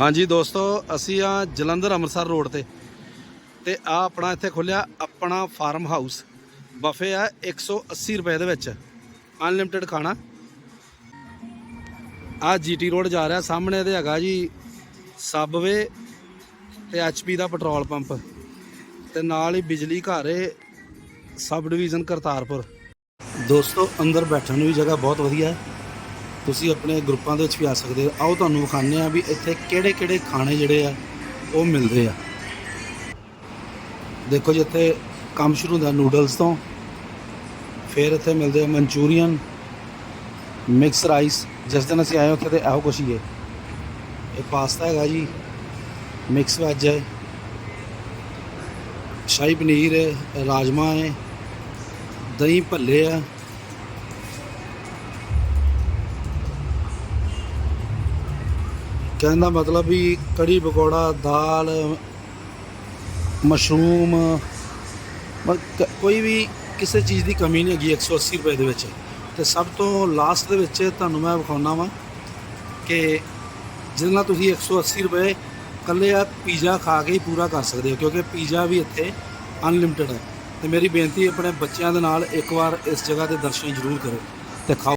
ਹਾਂਜੀ ਦੋਸਤੋ, ਅਸੀਂ ਆ ਜਲੰਧਰ ਅੰਮ੍ਰਿਤਸਰ ਰੋਡ ਤੇ। ਤੇ ਆ ਆਪਣਾ ਇੱਥੇ ਖੁੱਲਿਆ ਆਪਣਾ ਫਾਰਮ ਹਾਊਸ ਬਫੇ ਆ 180 ਰੁਪਏ ਦੇ ਵਿੱਚ। ਅਨਲਿਮਿਟਿਡ ਖਾਣਾ। ਆ ਜੀਟੀ ਰੋਡ ਜਾ ਰਿਹਾ, ਸਾਹਮਣੇ ਇਹਦੇ ਹੈਗਾ ਜੀ ਸਬਵੇ ਤੇ ਐਚਪੀ ਦਾ ਪੈਟਰੋਲ ਪੰਪ ਤੇ ਨਾਲ ਹੀ ਬਿਜਲੀ ਘਰ ਏ ਸਬ ਡਿਵੀਜ਼ਨ ਕਰਤਾਰਪੁਰ। ਦੋਸਤੋ, ਅੰਦਰ ਬੈਠਣ ਨੂੰ ਵੀ ਜਗ੍ਹਾ ਬਹੁਤ ਵਧੀਆ। ਹੈ ਤੁਸੀਂ ਆਪਣੇ ਗਰੁੱਪਾਂ ਦੇ ਵਿੱਚ ਵੀ ਆ ਸਕਦੇ ਹੋ। ਆਓ ਤੁਹਾਨੂੰ ਵਿਖਾਉਂਦੇ ਆ ਵੀ ਇੱਥੇ ਕਿਹੜੇ ਕਿਹੜੇ ਖਾਣੇ ਜਿਹੜੇ ਆ, ਉਹ ਮਿਲਦੇ ਆ। ਦੇਖੋ ਜੀ, ਇੱਥੇ ਕੰਮ ਸ਼ੁਰੂ ਹੁੰਦਾ ਨੂਡਲਸ ਤੋਂ। ਫਿਰ ਇੱਥੇ ਮਿਲਦੇ ਆ ਮਨਚੂਰੀਅਨ, ਮਿਕਸ ਰਾਈਸ। ਜਿਸ ਦਿਨ ਅਸੀਂ ਆਏ ਉੱਥੇ ਤੇ ਇਹੋ ਕੁਛ ਹੀ ਹੈ। ਇਹ ਪਾਸਤਾ ਹੈਗਾ ਜੀ, ਮਿਕਸ ਵੈਜ ਹੈ। ਸ਼ਾਹੀ ਪਨੀਰ ਹੈ ਰਾਜਮਾ ਹੈ, ਦਹੀਂ ਭੱਲੇ ਆ ਕਹਿਣ ਦਾ ਮਤਲਬ ਵੀ ਕੜੀ ਪਕੌੜਾ, ਦਾਲ, ਮਸ਼ਰੂਮ ਕੋਈ ਵੀ ਕਿਸੇ ਚੀਜ਼ ਦੀ ਕਮੀ ਨਹੀਂ ਹੈਗੀ 180 ਰੁਪਏ ਦੇ ਵਿੱਚ। ਤੇ ਸਭ ਤੋਂ ਲਾਸਟ ਦੇ ਵਿੱਚ ਤੁਹਾਨੂੰ ਮੈਂ ਵਿਖਾਉਣਾ ਵਾਂ ਕਿ ਜਿਹਦੇ ਨਾਲ ਤੁਸੀਂ 180 ਰੁਪਏ ਇਕੱਲੇ ਆ ਪੀਜ਼ਾ ਖਾ ਕੇ ਹੀ ਪੂਰਾ ਕਰ ਸਕਦੇ ਹੋ, ਕਿਉਂਕਿ ਪੀਜ਼ਾ ਵੀ ਇੱਥੇ ਅਨਲਿਮਿਟਿਡ ਹੈ। ਤੇ ਮੇਰੀ ਬੇਨਤੀ ਹੈ, ਆਪਣੇ ਬੱਚਿਆਂ ਦੇ ਨਾਲ ਇੱਕ ਵਾਰ ਇਸ ਜਗ੍ਹਾ ਤੇ ਦਰਸ਼ਨ ਜ਼ਰੂਰ ਕਰੋ ਤੇ ਖਾਓ।